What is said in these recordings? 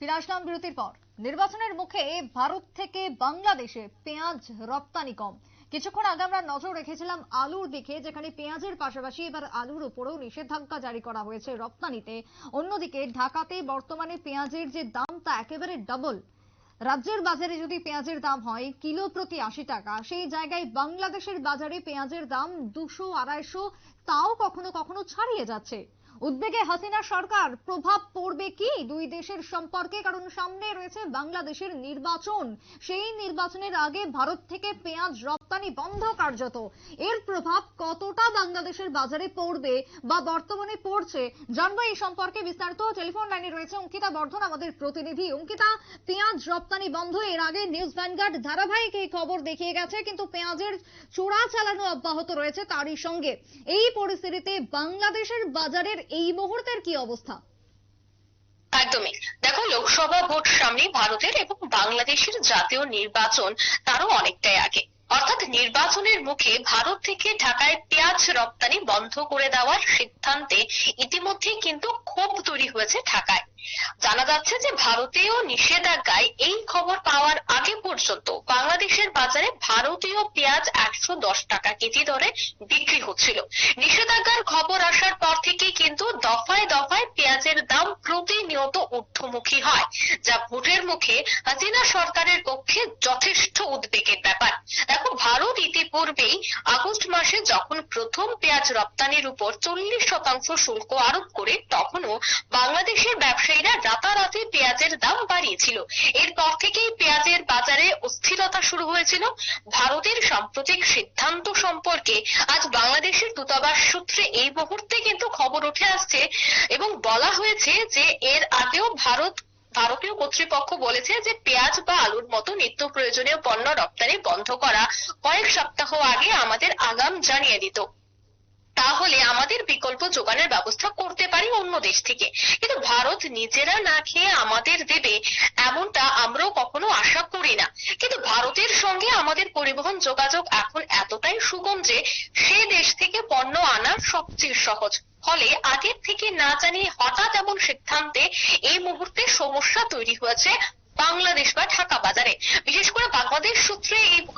ফিরে আসলাম বিরতির পর। নির্বাচনের মুখে ভারত থেকে বাংলাদেশে পেঁয়াজ রপ্তানি কম। কিছুক্ষণ আগে আমরা নজর রেখেছিলাম আলুর দিকে, যেখানে পেঁয়াজের পাশাপাশি এবার আলুর উপরেও নিষেধাজ্ঞা জারি করা হয়েছে রপ্তানিতে। অন্যদিকে ঢাকাতে বর্তমানে পেঁয়াজের যে দাম তা একেবারে ডাবল রাজ্যের বাজারে যদি পেঁয়াজের দাম হয় কিলো প্রতি আশি টাকা, সেই জায়গায় বাংলাদেশের বাজারে পেঁয়াজের দাম দুশো আড়াইশো, তাও কখনো কখনো ছাড়িয়ে যাচ্ছে। উদ্বেগে হাসিনা সরকার, প্রভাব পড়বে কি? দুই দেশের সম্পর্কে, কারণ সামনে রয়েছে বাংলাদেশের নির্বাচন। সেই নির্বাচনের আগে ভারত থেকে পেঁয়াজ রপ্তানি বন্ধ কার্যত। এর প্রভাব কতটা বাংলাদেশের বাজারে পড়বে বা বর্তমানে পড়ছে, জানব এই সম্পর্কে বিস্তারিত। টেলিফোন লাইনে রয়েছে অঙ্কিতা বর্ধন, আমাদের প্রতিনিধি। অঙ্কিতা, পেঁয়াজ রপ্তানি বন্ধ, এর আগে নিউজ ভ্যানগার্ড ধারাবাহিক এই খবর দেখিয়ে গেছে, কিন্তু পেঁয়াজের চোরা চালানো অব্যাহত রয়েছে তারই সঙ্গে। এই পরিস্থিতিতে বাংলাদেশের বাজারের এই মুহূর্তের কি অবস্থা? একদমই। দেখো, লোকসভা ভোট সামনে ভারতের এবং বাংলাদেশের জাতীয় নির্বাচন তারও অনেকটাই আগে। অর্থাৎ নির্বাচনের মুখে ভারত থেকে ঢাকায় পেঁয়াজ রপ্তানি বন্ধ করে দেওয়ার সিদ্ধান্তে ইতিমধ্যে কিন্তু ক্ষোভ তৈরি হয়েছে ঢাকায়। জানা যাচ্ছে যে ভারতীয় নিষেধাজ্ঞায় এই খবর পাওয়ার আগে পর্যন্ত বাংলাদেশের বাজারে ভারতীয় পেঁয়াজ একশো দশ টাকা কেজি দরে বিক্রি হচ্ছিল। নিষেধাজ্ঞার খবর আসার পর থেকে কিন্তু দফায় দফায় পেঁয়াজের দাম প্রতিনিয়ত ঊর্ধ্বমুখী হয়, যা ভোটের মুখে হাসিনা সরকারের পক্ষে যথেষ্ট উদ্বেগের ব্যাপার। দেখো ইতিপূর্বেই আগস্ট মাসে যখন প্রথম পেঁয়াজ রপ্তানির উপর চল্লিশ শতাংশ শুল্ক আরোপ করে, তখনও বাংলাদেশের ব্যবসায়ীরা রাতারাতি পেঁয়াজের দাম বাড়িয়েছিল। এরপর থেকেই পেঁয়াজের বাজারে অস্থিরতা শুরু হয়েছিল। ভারতের সাম্প্রতিক সিদ্ধান্ত সম্পর্কে আজ বাংলাদেশের দূতাবাস সূত্রে এই মুহূর্তে কিন্তু খবর উঠে আসছে এবং বলা হয়েছে যে, এর আগেও ভারত ভারতীয় কর্তৃপক্ষ বলেছে যে পেঁয়াজ বা আলুর মতো নিত্য প্রয়োজনীয় পণ্য রপ্তানি বন্ধ করা কয়েক সপ্তাহ আগে আমাদের আগাম জানিয়ে দিত। তাহলে আমাদের বিকল্প যোগানের ব্যবস্থা করতে দেশ থেকে। কিন্তু ভারত নিজেরা না খেয়ে আমাদের দেবে, এমনটা আমরাও কখনো আশা করি না। কিন্তু ভারতের সঙ্গে আমাদের পরিবহন যোগাযোগ এখন এতটাই সুগম যে সে দেশ থেকে পণ্য আনা সবচেয়ে সহজ। ফলে আগের থেকে না জানিয়ে হঠাৎ এমন সিদ্ধান্তে এই মুহূর্তে সমস্যা তৈরি হয়েছে বাংলাদেশ বা ঢাকা বাজারে। বিশেষ করে বাংলাদেশ সূত্রে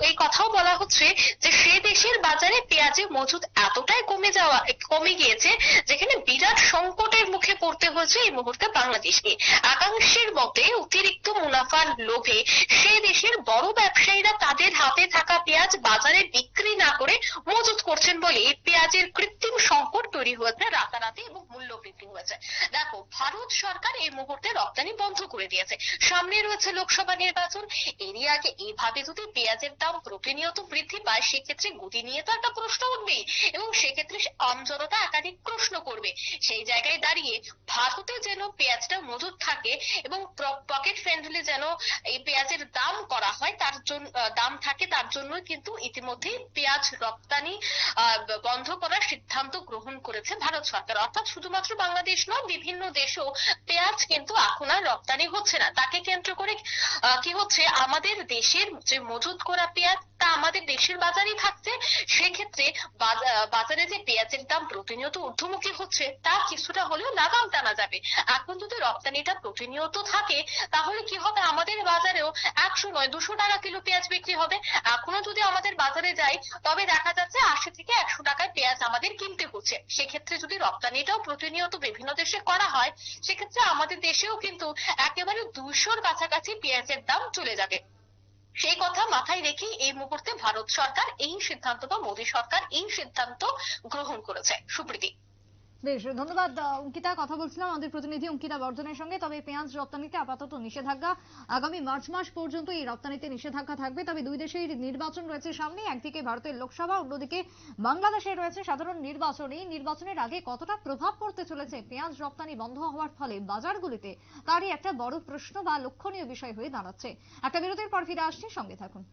এই কথাও বলা হচ্ছে যে সে দেশের বাজারে পেঁয়াজের মজুদ এতটাই কমে যাওয়া, কমে গিয়েছে যেখানে বিরাট সংকটের মুখে পড়তে হয়েছে এই মুহূর্তে বাংলাদেশকে। একাংশের মতে অতিরিক্ত মুনাফার লোভে সে দেশের বড় ব্যবসায়ীরা তাদের হাতে থাকা পেঁয়াজ বাজারে বিক্রি না করে মজুত করছেন বলে পেঁয়াজের কৃত্রিম সংকট তৈরি হয়েছে, রাতারাতি এবং মূল্য বৃদ্ধি হয়েছে। দেখো, ভারত সরকার এই মুহূর্তে রপ্তানি বন্ধ করে দিয়েছে। সামনে রয়েছে লোকসভা নির্বাচন। এরই আগে এইভাবে যদি পেঁয়াজের দাম প্রতিনিয়ত বৃদ্ধি পায়, সেক্ষেত্রে গতি নিয়ে তো একটা প্রশ্ন উঠবেই। এবং সেক্ষেত্রে আমজনতা একাধিক প্রশ্ন করবে। সেই জায়গায় দাঁড়িয়ে ভারতে যেন পেঁয়াজটা মজুদ থাকে এবং পকেট ফ্রেন্ডলি যেন এই পেঁয়াজের দাম করা হয়, তার জন্য দাম থাকে, তার জন্য কিন্তু ইতিমধ্যেই পেঁয়াজ রপ্তানি বন্ধ করার সিদ্ধান্ত গ্রহণ করেছে ভারত সরকার। অর্থাৎ শুধুমাত্র বাংলাদেশ নয়, বিভিন্ন দেশেও পেঁয়াজ কিন্তু এখন আর রপ্তানি হচ্ছে না। তাকে কেন্দ্র করে কি হচ্ছে? আমাদের দেশের যে মজুদ করা পেঁয়াজ তা আমাদের দেশের বাজারেই থাকছে। বাজারে যে পেঁয়াজের দাম প্রতিনিয়ত ঊর্ধ্বমুখী হচ্ছে, তা কিছুটা হলেও লাগাম টানা যাবে। এখন যদি রপ্তানিটা প্রতিনিয়ত থাকে, তাহলে কি হবে? আমাদের বাজারেও একশো নয়, দুশো টাকা কিলো পেঁয়াজ বিক্রি হবে। এখনও যদি আমাদের বাজারে যাই, তবে দেখা যাচ্ছে আশি থেকে একশো টাকায় পেঁয়াজ আমাদের কিনতে হচ্ছে। সেক্ষেত্রে যদি রপ্তানিটাও প্রতিনিয়ত বিভিন্ন দেশে করা হয়, সেক্ষেত্রে আমাদের দেশেও কিন্তু একেবারে দুইশোর কাছাকাছি পেঁয়াজের দাম চলে যাবে। সেই কথা মাথায় রেখে এই মুহূর্তে ভারত সরকার এই সিদ্ধান্ত বা মোদী সরকার এই সিদ্ধান্ত গ্রহণ করেছে। সুপ্রীতি। বেশ, ধন্যবাদ অঙ্কিতা। কথা বলছিলাম আমাদের প্রতিনিধি অঙ্কিতা বর্ধনের সঙ্গে। তবে পেঁয়াজ রপ্তানিতে আপাতত নিষেধাজ্ঞা আগামী মার্চ মাস পর্যন্ত এই রপ্তানিতে নিষেধাজ্ঞা থাকবে। তবে দুই দেশের নির্বাচন রয়েছে সামনে। একদিকে ভারতের লোকসভা, অন্যদিকে বাংলাদেশে রয়েছে সাধারণ নির্বাচন। এই নির্বাচনের আগে কতটা প্রভাব পড়তে চলেছে? পেঁয়াজ রপ্তানি বন্ধ হওয়ার ফলে বাজারগুলিতে তারই একটা বড় প্রশ্ন বা লক্ষণীয় বিষয় হয়ে দাঁড়াচ্ছে। একটা বিরতির পর ফিরে আসছি, সঙ্গে থাকুন।